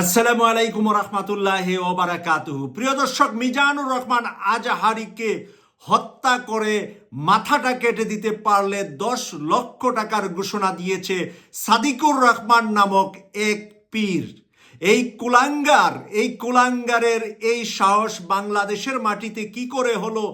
আসসালামু আলাইকুম রহমতুল্লাহ ওবারাকাতুহু প্রিয় দর্শক, মিজানুর রহমান আজাহারিকে হত্যা করে মাথাটা কেটে দিতে পারলে দশ লক্ষ টাকার ঘোষণা দিয়েছে সাদিকুর রহমান নামক এক পীর। এই কুলাঙ্গার, এই কুলাঙ্গারের এই সাহস বাংলাদেশের মাটিতে কি করে হলো?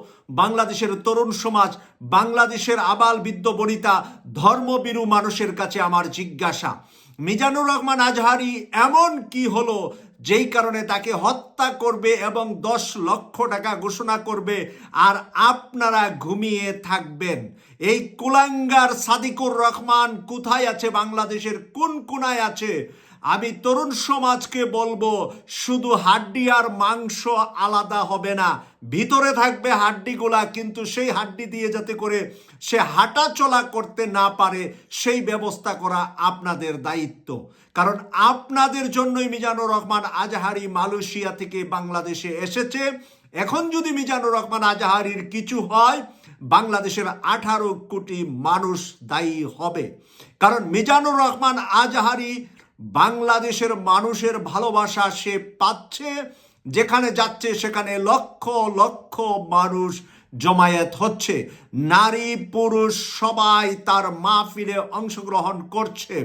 বাংলাদেশের তরুণ সমাজ, বাংলাদেশের আবাল বৃদ্ধ বনিতা ধর্মবিরু মানুষের কাছে আমার জিজ্ঞাসা। মিজানুর রহমান আজহারি এমন কি হলো? যেই কারণে তাকে হত্যা করবে এবং দশ লক্ষ টাকা ঘোষণা করবে, আর আপনারা ঘুমিয়ে থাকবেন। এই কুলাঙ্গার সাদিকুর রহমান কোথায় আছে? বাংলাদেশের কোন কোনায় আছে? আমি তরুণ সমাজকে বলব, শুধু হাড্ডি আর মাংস আলাদা হবে না। ভিতরে থাকবে হাড্ডিগুলা, কিন্তু সেই হাড্ডি দিয়ে যাতে করে সে হাঁটা চলা করতে না পারে, সেই ব্যবস্থা করা আপনাদের দায়িত্ব। কারণ আপনাদের জন্যই মিজানুর রহমান আজহারি মালয়েশিয়া থেকে বাংলাদেশে এসেছে। এখন যদি মিজানুর রহমান আজহারির কিছু হয়, বাংলাদেশের আঠারো কোটি মানুষ দায়ী হবে। কারণ মিজানুর রহমান আজহারি বাংলাদেশের মানুষের ভালোবাসা সে পাচ্ছে, যেখানে যাচ্ছে সেখানে লক্ষ লক্ষ মানুষ জমায়েত হচ্ছে। নারী পুরুষ সবাই তার মাহফিলে অংশগ্রহণ করছে।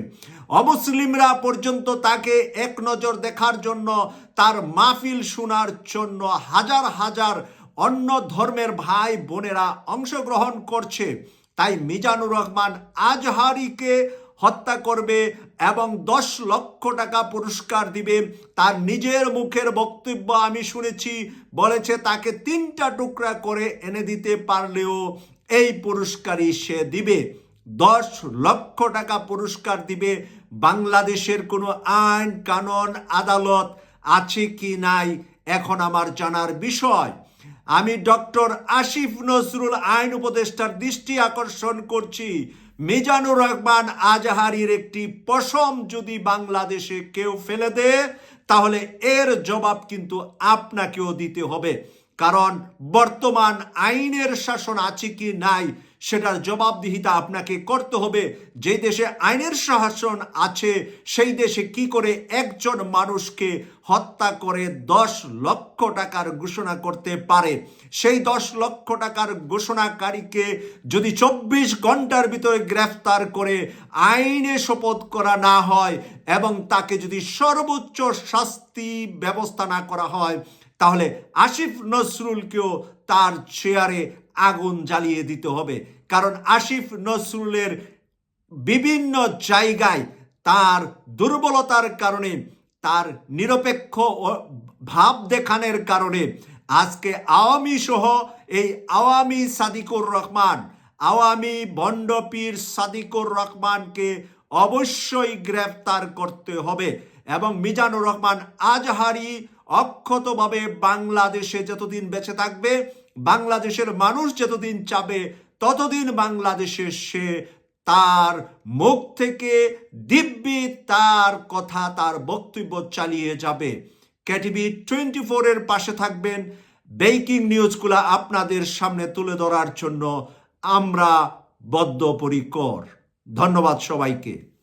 অমুসলিমরা পর্যন্ত তাকে এক নজর দেখার জন্য তার মাহফিল শোনার জন্য হাজার হাজার অন্য ধর্মের ভাই বোনেরা অংশগ্রহণ করছে। তাই মিজানুর রহমান আজহারিকে হত্যা করবে এবং দশ লক্ষ টাকা পুরস্কার দিবে। তার নিজের মুখের বক্তব্য আমি শুনেছি। বলেছে, তাকে তিনটা টুকরা করে এনে দিতে পারলেও এই পুরস্কারই সে দিবে। দশ লক্ষ টাকা পুরস্কার দিবে। বাংলাদেশের কোনো আইন, কানুন, আদালত আছে কি নাই, এখন আমার জানার বিষয়। আমি ডক্টর আসিফ নজরুল আইন উপদেষ্টার দৃষ্টি আকর্ষণ করছি। মিজানুর রহমান আজহারির একটি পশম যদি বাংলাদেশে কেউ ফেলে দেয় তাহলে এর জবাব কিন্তু আপনাকেও দিতে হবে। কারণ বর্তমান আইনের শাসন আছে কি নাই সেটার জবাবদিহিতা আপনাকে করতে হবে। যে দেশে আইনের শাসন আছে, সেই দেশে কি করে একজন মানুষকে হত্যা করে দশ লক্ষ টাকার ঘোষণা করতে পারে? সেই দশ লক্ষ টাকার ঘোষণাকারীকে যদি চব্বিশ ঘণ্টার ভিতরে গ্রেফতার করে আইনে শপথ করা না হয় এবং তাকে যদি সর্বোচ্চ শাস্তি ব্যবস্থা না করা হয়, তাহলে আসিফ নজরুলকেও তার চেয়ারে আগুন জ্বালিয়ে দিতে হবে। কারণ আসিফ নজরুলের বিভিন্ন জায়গায় তার দুর্বলতার কারণে, তার নিরপেক্ষ ভাব দেখানোর কারণে আজকে আওয়ামী সহ এই আওয়ামী সাদিকুর রহমান, আওয়ামী বন্ডপীর সাদিকুর রহমানকে অবশ্যই গ্রেফতার করতে হবে এবং মিজানুর রহমান আজহারি অক্ষতভাবে বাংলাদেশে যতদিন বেঁচে থাকবে বাংলাদেশের মানুষ যতদিন চাবে, ততদিন বাংলাদেশে সে তার মুখ থেকে দিব্যি তার কথা, তার বক্তব্য চালিয়ে যাবে। ক্যাটিভি টোয়েন্টি ফোরের পাশে থাকবেন। ব্রেকিং নিউজগুলো আপনাদের সামনে তুলে ধরার জন্য আমরা বদ্ধপরিকর। ধন্যবাদ সবাইকে।